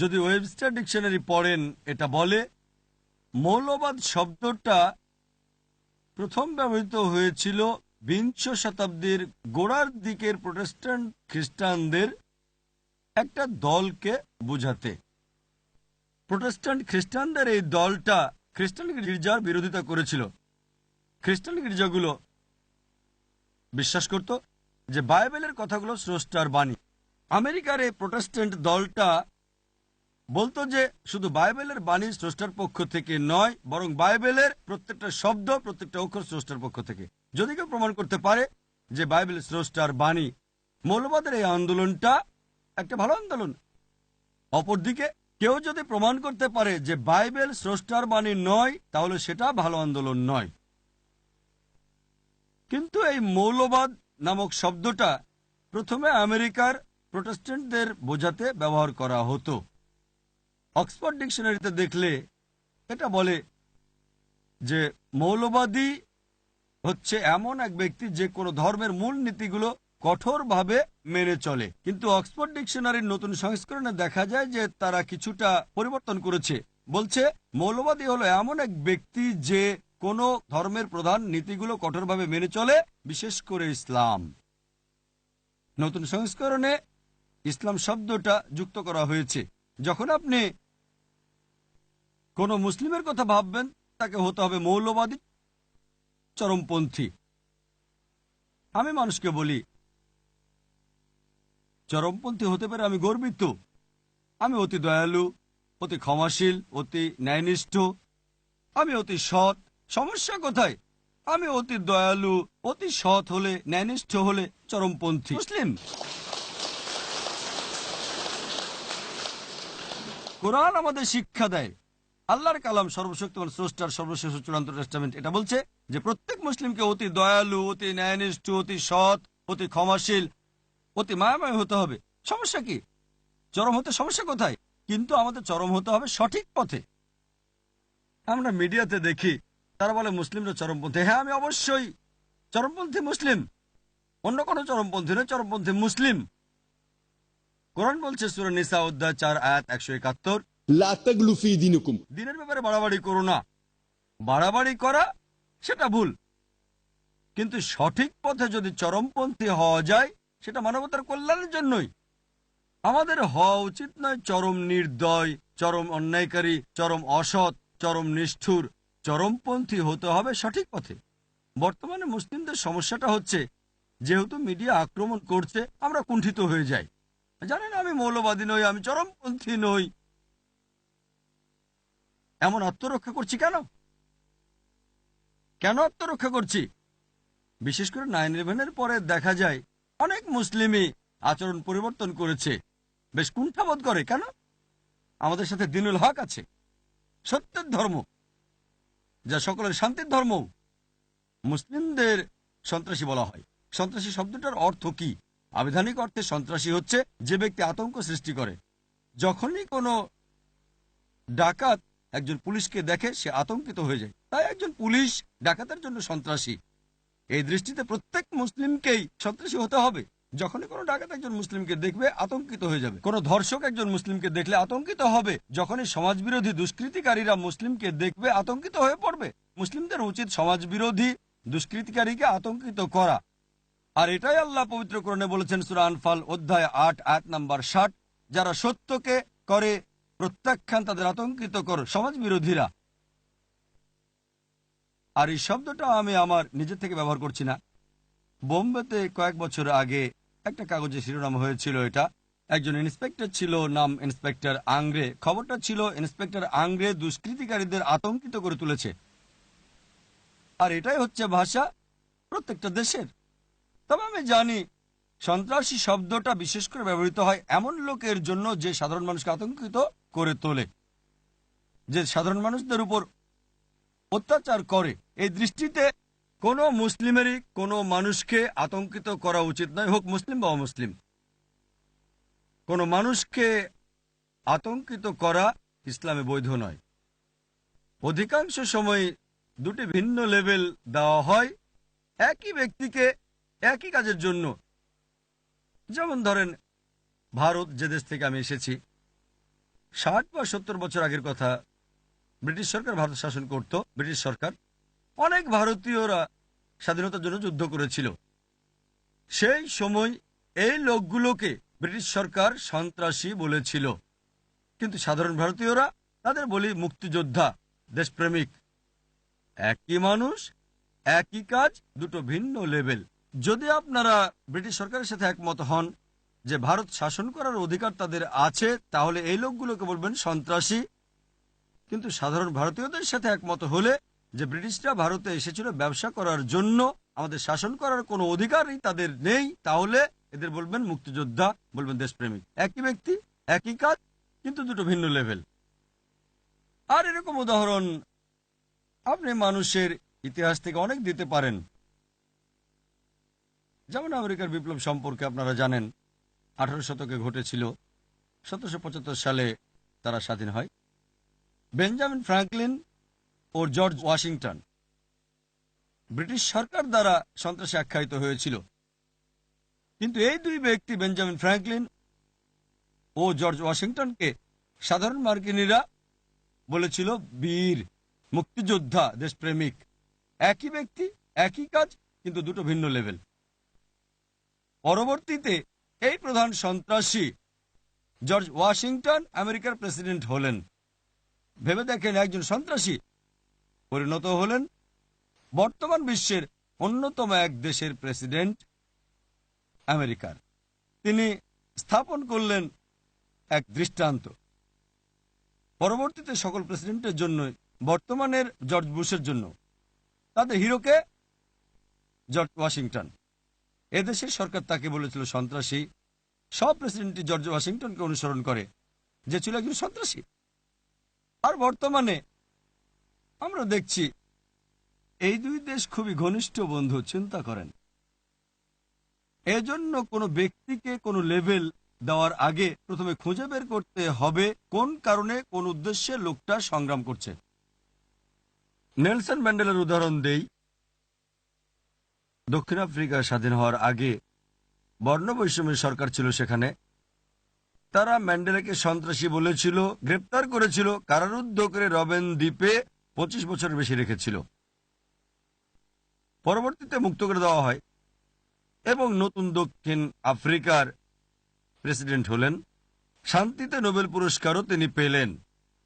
যদি Webster dictionary পড়েন, এটা বলে, মৌলবাদ শব্দটা প্রথম ব্যবহৃত হয়েছিল বিংশ শতাব্দীর গোড়ার দিকের প্রোটেস্ট্যান্ট খ্রিস্টানদের একটা দলকে বোঝাতে। প্রোটেস্ট্যান্ট খ্রিস্টানদের এই দলটা খ্রিস্টান গির্জার বিরোধিতা করেছিল। খ্রিস্টান গির্জাগুলো বিশ্বাস করত যে বাইবেলের কথাগুলো স্রষ্টার বাণী। আমেরিকার এই প্রোটেস্ট্যান্ট দলটা বলতো যে শুধু বাইবেলের বাণী স্রষ্টার পক্ষ থেকে নয়, বরং বাইবেলের প্রত্যেকটা শব্দ, প্রত্যেকটা অক্ষর স্রষ্টার পক্ষ থেকে। যদি কেউ প্রমাণ করতে পারে যে বাইবেল স্রষ্টার বাণী, মৌলবাদের এই আন্দোলনটা একটা ভালো আন্দোলন। অপরদিকে কেউ যদি প্রমাণ করতে পারে যে বাইবেল স্রষ্টার বাণী নয়, তাহলে সেটা ভালো আন্দোলন নয়। কিন্তু এই মৌলবাদ নামক শব্দটা প্রথমে আমেরিকার প্রোটেস্ট্যান্টদের বোঝাতে ব্যবহার করা হতো। অক্সফোর্ড ডিকশনারিতে দেখলে এটা বলে যে মৌলবাদী হচ্ছে এমন এক ব্যক্তি যে কোনো ধর্মের মূল নীতিগুলো কঠোরভাবে মেনে চলে। কিন্তু অক্সফোর্ড ডিকশনারির নতুন সংস্করণে দেখা যায় যে তারা কিছুটা পরিবর্তন করেছে। বলছে, মৌলবাদী হলো এমন এক ব্যক্তি যে কোনো ধর্মের প্রধান নীতিগুলো কঠোরভাবে মেনে চলে, বিশেষ করে ইসলাম। নতুন সংস্করণে ইসলাম শব্দটা যুক্ত করা হয়েছে। যখন আপনি কোন মুসলিমের কথা ভাববেন? তাকে হতে হবে মৌলবাদী, চরমপন্থী। আমি মানুষকে বলি, চরমপন্থী হতে পারে আমি গর্বিত। আমি অতি দয়ালু, অতি ক্ষমাশীল, অতি ন্যায়নিষ্ঠ, আমি অতি সৎ। সমস্যা কোথায়? আমি অতি দয়ালু, অতি সৎ হলে, ন্যায়নিষ্ঠ হলে চরমপন্থী। মুসলিম। কোরআন আমাদের শিক্ষা দেয় আল্লাহর কালাম সর্বশক্তিমান স্রষ্টার সর্বশেষ চূড়ান্ত টেস্টামেন্ট এটা বলছে যে প্রত্যেক মুসলিমকে অতি দয়ালু, অতি ন্যায়নিষ্ঠ, অতি সৎ, অতি ক্ষমাশীল, অতি মায়াময় হতে হবে। সমস্যা কি? চরম হতে সমস্যা কোথায়? কিন্তু আমাদের চরম হতে হবে সঠিক পথে। আমরা মিডিয়াতে দেখি, তারা বলে মুসলিমরা চরমপন্থী। হ্যাঁ আমি অবশ্যই চরমপন্থী মুসলিম। অন্য কোনো চরমপন্থী নয়, চরমপন্থী মুসলিম। কোরআন বলছে, সুরা নিসা অধ্যায় চার আয়াত একশো একাত্তর। লাতাগলুফি দিনুকুম। দিনের ব্যাপারে বাড়াবাড়ি করো না। বাড়াবাড়ি করা, সেটা ভুল। কিন্তু সঠিক পথে যদি চরমপন্থী হওয়া যায়, সেটা মানবতার কল্যাণের জন্যই। আমাদের হওয়া উচিত নয় চরম নির্দয়, চরম অন্যায়কারী, চরম অসৎ, চরম নিষ্ঠুর। চরমপন্থী হতে হবে সঠিক পথে। বর্তমানে মুসলিমদের সমস্যাটা হচ্ছে, যেহেতু মিডিয়া আক্রমণ করছে, আমরা কুণ্ঠিত হয়ে যাই। জানেন আমি মৌলবাদী নই, আমি চরমপন্থী নই। এমন আত্মরক্ষা করছি কেন? কেন আত্মরক্ষা করছি? বিশেষ করে নাইন ইলেভেনের পরে দেখা যায় অনেক মুসলিমই আচরণ পরিবর্তন করেছে। বেশ কুণ্ঠাবোধ করে, কেন? আমাদের সাথে দিনুল হক আছে। সত্যের ধর্ম, যা সকলের শান্তির ধর্ম মুসলিমদের সন্ত্রাসী বলা হয়। সন্ত্রাসী শব্দটার অর্থ কি? আবিধানিক অর্থে সন্ত্রাসী হচ্ছে যে ব্যক্তি আতঙ্ক সৃষ্টি করে। যখনই কোনো ডাকাত একজন পুলিশকে দেখে সে আতঙ্কিত হয়ে যায়। তাই একজন পুলিশ ডাকাতের জন্য সন্ত্রাসী। এই দৃষ্টিতে প্রত্যেক মুসলিমকেই সন্ত্রাসী হতে হবে। যখনই কোনো ডাকাত একজন মুসলিমকে দেখবে, আতঙ্কিত হয়ে যাবে। কোনো ধর্ষক একজন মুসলিমকে দেখলে আতঙ্কিত হবে। যখনই সমাজবিরোধী দুষ্কৃতিকারীরা মুসলিমকে দেখবে, আতঙ্কিত হয়ে পড়বে। মুসলিমদের উচিত সমাজবিরোধী দুষ্কৃতিকারীকে আতঙ্কিত করা। আর এটাই আল্লাহ পবিত্র কোরণে বলেছেন, সুরা আনফাল অধ্যায় আট আট নাম্বার ষাট, যারা সত্যকে করে প্রত্যাখ্যান তাদের আতঙ্কিত কর সমাজ বিরোধীরা আর এই শব্দটা আমি আমার নিজের থেকে ব্যবহার করছি না। বোম্বেতে কয়েক বছর আগে একটা কাগজে শিরোনাম হয়েছিল এটা। একজন ইন্সপেক্টর ছিল, নাম ইন্সপেক্টর আংরে খবরটা ছিল, ইন্সপেক্টর আংরে দুষ্কৃতিকারীদের আতঙ্কিত করে তুলেছে। আর এটাই হচ্ছে ভাষা প্রত্যেকটা দেশের। তবে আমি জানি সন্ত্রাসী শব্দটা বিশেষ করে ব্যবহৃত হয় এমন লোকের জন্য যে সাধারণ মানুষকে আতঙ্কিত করে তোলে, যে সাধারণ মানুষদের উপর অত্যাচার করে। এই দৃষ্টিতে কোনো মুসলিমেরই কোনো মানুষকে আতঙ্কিত করা উচিত নয়, হোক মুসলিম বা অমুসলিম। কোনো মানুষকে আতঙ্কিত করা ইসলামে বৈধ নয়। অধিকাংশ সময় দুটি ভিন্ন লেভেল দেওয়া হয়। একই ব্যক্তিকে একই কাজের জন্য যেমন ধরেন, ভারত যে দেশ থেকে আমি এসেছি, ষাট বা সত্তর বছর আগের কথা, ব্রিটিশ সরকার ভারত শাসন করত, ব্রিটিশ সরকার। অনেক ভারতীয়রা স্বাধীনতার জন্য যুদ্ধ করেছিল। সেই সময় এই লোকগুলোকে ব্রিটিশ সরকার সন্ত্রাসী বলেছিল। কিন্তু সাধারণ ভারতীয়রা তাদের বলি মুক্তিযোদ্ধা, দেশপ্রেমিক। একই মানুষ, একই কাজ, দুটো ভিন্ন লেভেল। যদি আপনারা ব্রিটিশ সরকারের সাথে একমত হন যে ভারত শাসন করার অধিকার তাদের আছে, তাহলে এই লোকগুলোকে বলবেন সন্ত্রাসী। কিন্তু সাধারণ ভারতীয়দের সাথে একমত হলে যে ব্রিটিশরা ভারতে এসেছিল ব্যবসা করার জন্য, আমাদের শাসন করার কোনো অধিকারই তাদের নেই, তাহলে এদের বলবেন মুক্তিযোদ্ধা, বলবেন দেশপ্রেমিক। একই ব্যক্তি, একই কাজ, কিন্তু দুটো ভিন্ন লেভেল। আর এরকম উদাহরণ আপনি মানুষের ইতিহাস থেকে অনেক দিতে পারেন। যেমন আমেরিকার বিপ্লব সম্পর্কে আপনারা জানেন, আঠারো শতকে ঘটেছিল, সতেরোশো পঁচাত্তর সালে তারা স্বাধীন হয়। বেঞ্জামিন ফ্রাঙ্কলিন ও জর্জ ওয়াশিংটন ব্রিটিশ সরকার দ্বারা সন্ত্রাসী আখ্যায়িত হয়েছিল। কিন্তু এই দুই ব্যক্তি, বেঞ্জামিন ফ্রাঙ্কলিন ও জর্জ ওয়াশিংটনকে সাধারণ মার্কিনীরা বলেছিল, বীর, মুক্তিযোদ্ধা, দেশপ্রেমিক। একই ব্যক্তি, একই কাজ, কিন্তু দুটো ভিন্ন লেভেল। পরবর্তীতে এই প্রধান সন্ত্রাসী জর্জ ওয়াশিংটন আমেরিকার প্রেসিডেন্ট হলেন। ভেবে দেখেন একজন সন্ত্রাসী পরিণত হলেন। বর্তমান বিশ্বের অন্যতম এক দেশের প্রেসিডেন্ট আমেরিকার। তিনি স্থাপন করলেন এক দৃষ্টান্ত। পরবর্তীতে সকল প্রেসিডেন্টের জন্য, বর্তমানের জর্জ বুশের জন্য। তাদের হিরোকে জর্জ ওয়াশিংটন। এদেশের সরকার তাকে বলেছিল সন্ত্রাসী। সব প্রেসিডেন্টই জর্জ ওয়াশিংটনকে অনুসরণ করে, যে ছিল একজন সন্ত্রাসী। আর বর্তমানে আমরা দেখছি, এই দুই দেশ খুবই ঘনিষ্ঠ বন্ধু, চিন্তা করেন। এজন্য কোনো ব্যক্তিকে কোনো লেভেল দেওয়ার আগে প্রথমে খুঁজে বের করতে হবে, কোন কারণে, কোন উদ্দেশ্যে লোকটা সংগ্রাম করছে। নেলসন ম্যান্ডেলার উদাহরণ দেই। দক্ষিণ আফ্রিকা স্বাধীন হওয়ার আগে বর্ণবৈষম্যের সরকার ছিল সেখানে। তারা ম্যান্ডেলাকে সন্ত্রাসী বলেছিল, গ্রেপ্তার করেছিল, কারারুদ্ধ করে রবেন দ্বীপে পঁচিশ বছরের বেশি রেখেছিল। পরবর্তীতে মুক্ত করে দেওয়া হয় এবং নতুন দক্ষিণ আফ্রিকার প্রেসিডেন্ট হলেন। শান্তিতে নোবেল পুরস্কারও তিনি পেলেন।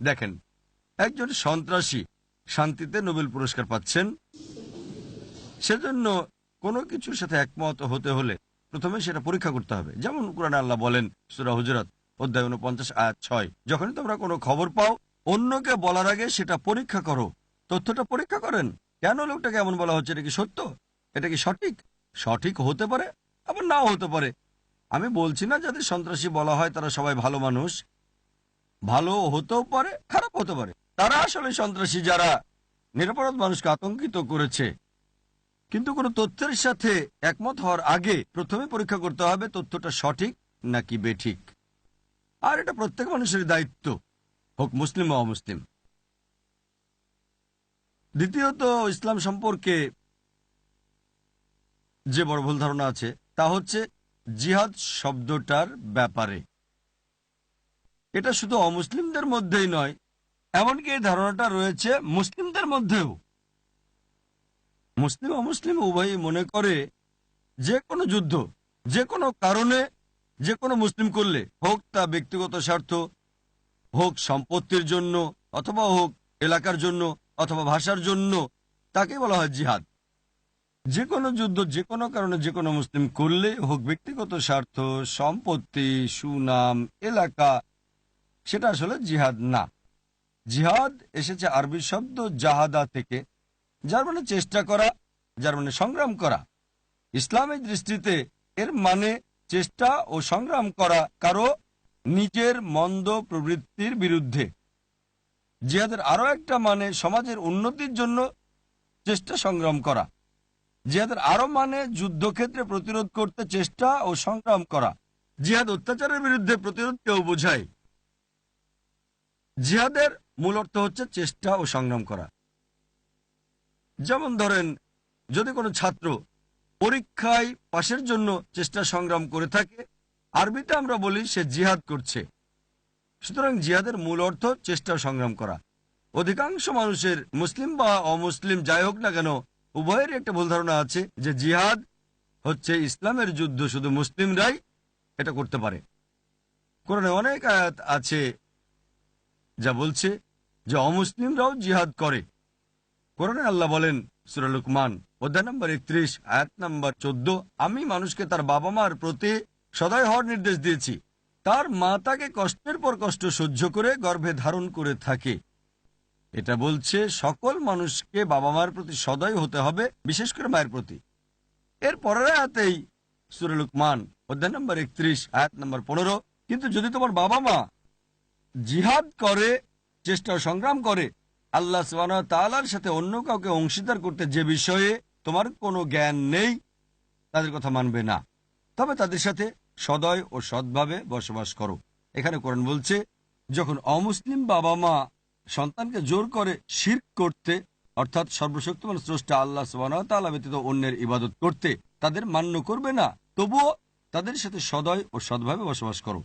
দেখেন, একজন সন্ত্রাসী শান্তিতে নোবেল পুরস্কার পাচ্ছেন, সেজন্য কোনো কিছুর সাথে একমত হতে হলে প্রথমে সেটা পরীক্ষা করতে হবে। যেমন কোরআন আল্লাহ বলেন, সুরা হুজরত, অধ্যায় উনপঞ্চাশ, আয়াত ছয়, যখনই তোমরা কোনো খবর পাও, অন্যকে বলার আগে সেটা পরীক্ষা করো। তথ্যটা পরীক্ষা করেন। কেন লোকটাকে এমন বলা হচ্ছে? এটা কি সত্য? এটা কি সঠিক? সঠিক হতে পারে, আবার নাও হতে পারে। আমি বলছি না যাদের সন্ত্রাসী বলা হয় তারা সবাই ভালো মানুষ। ভালো হতেও পারে, খারাপ হতে পারে। তারা আসলে সন্ত্রাসী যারা। নিরাপরাধ মানুষকে আতঙ্কিত করেছে। কিন্তু কোনো তথ্যের সাথে একমত হওয়ার আগে প্রথমে পরীক্ষা করতে হবে তথ্যটা সঠিক নাকি বেঠিক। আর এটা প্রত্যেক মানুষের দায়িত্ব, হোক মুসলিম বা অমুসলিম। দ্বিতীয়ত, ইসলাম সম্পর্কে যে বড় ভুল ধারণা আছে, তা হচ্ছে জিহাদ শব্দটার ব্যাপারে। এটা শুধু অমুসলিমদের মধ্যেই নয়, এমনকি এই ধারণাটা রয়েছে মুসলিমদের মধ্যেও। মুসলিম অমুসলিম উভয়ই মনে করে যে কোনো যুদ্ধ, যে কোনো কারণে, যে কোনো মুসলিম করলে, হোক তা ব্যক্তিগত স্বার্থ, হোক সম্পত্তির জন্য, অথবা হোক এলাকার জন্য, অথবা ভাষার জন্য তাকে বলা হয় জিহাদ। যে কোনো যুদ্ধ, যে কোনো কারণে, যে কোনো মুসলিম করলে, হোক ব্যক্তিগত স্বার্থ, সম্পত্তি, সুনাম, এলাকা, সেটা আসলে জিহাদ না। জিহাদ এসেছে আরবি শব্দ জাহাদা থেকে। যার মানে চেষ্টা করা, যার মানে সংগ্রাম করা। ইসলামের দৃষ্টিতে এর মানে চেষ্টা ও সংগ্রাম করা কারও নিজের মন্দ প্রবৃত্তির বিরুদ্ধে। জিহাদের আরও একটা মানে সমাজের উন্নতির জন্য চেষ্টা সংগ্রাম করা। জিহাদের আরও মানে যুদ্ধক্ষেত্রে প্রতিরোধ করতে চেষ্টা ও সংগ্রাম করা। জিহাদ অত্যাচারের বিরুদ্ধে প্রতিরোধকেও বোঝায়। জিহাদের মূল অর্থ হচ্ছে চেষ্টা ও সংগ্রাম করা। যেমন ধরেন, যদি কোনো ছাত্র পরীক্ষায় পাশের জন্য চেষ্টা সংগ্রাম করে থাকে, আরবিতে আমরা বলি সে জিহাদ করছে। সুতরাং জিহাদের মূল অর্থ চেষ্টা সংগ্রাম করা। অধিকাংশ মানুষের মুসলিম বা অমুসলিম যাই হোক না কেন উভয়েরই একটা ভুল ধারণা আছে যে জিহাদ হচ্ছে ইসলামের যুদ্ধ শুধু মুসলিমরাই এটা করতে পারে। কোরআনে অনেক আয়াত আছে যা বলছে যে অমুসলিমরাও জিহাদ করে। কোরআনে আল্লাহ বলেন, সুরা লুকমান, অধ্যায় নম্বর একত্রিশ, আয়াত নম্বর চোদ্দ, আমি মানুষকে তার বাবা মার প্রতি সদয় হওয়ার নির্দেশ দিয়েছি। তার মা তাকে কষ্টের পর কষ্ট সহ্য করে গর্ভে ধারণ করে থাকে। এটা বলছে, সকল মানুষকে বাবা মার প্রতি সদয় হতে হবে, বিশেষ করে মায়ের প্রতি। এর পরের আয়াতেই সুরে লুকমান, অধ্যায় নম্বর একত্রিশ, আয়াত নম্বর পনেরো, কিন্তু যদি তোমার বাবা মা জিহাদ করে, চেষ্টা সংগ্রাম করে আল্লাহ তালার সাথে অন্য কাউকে অংশীদার করতে যে বিষয়ে তোমার কোনো জ্ঞান নেই, তাদের কথা মানবে না। তবে তাদের সাথে সদয় ও সৎভাবে বসবাস করো। এখানে কোরআন বলছে, যখন অমুসলিম বাবা মা সন্তানকে জোর করে শির করতে, অর্থাৎ সর্বশক্তিমান স্রষ্টা আল্লাহ সুবাহ তালা ব্যতীত অন্যের ইবাদত করতে, তাদের মান্য করবে না, তবুও তাদের সাথে সদয় ও সৎভাবে বসবাস করো।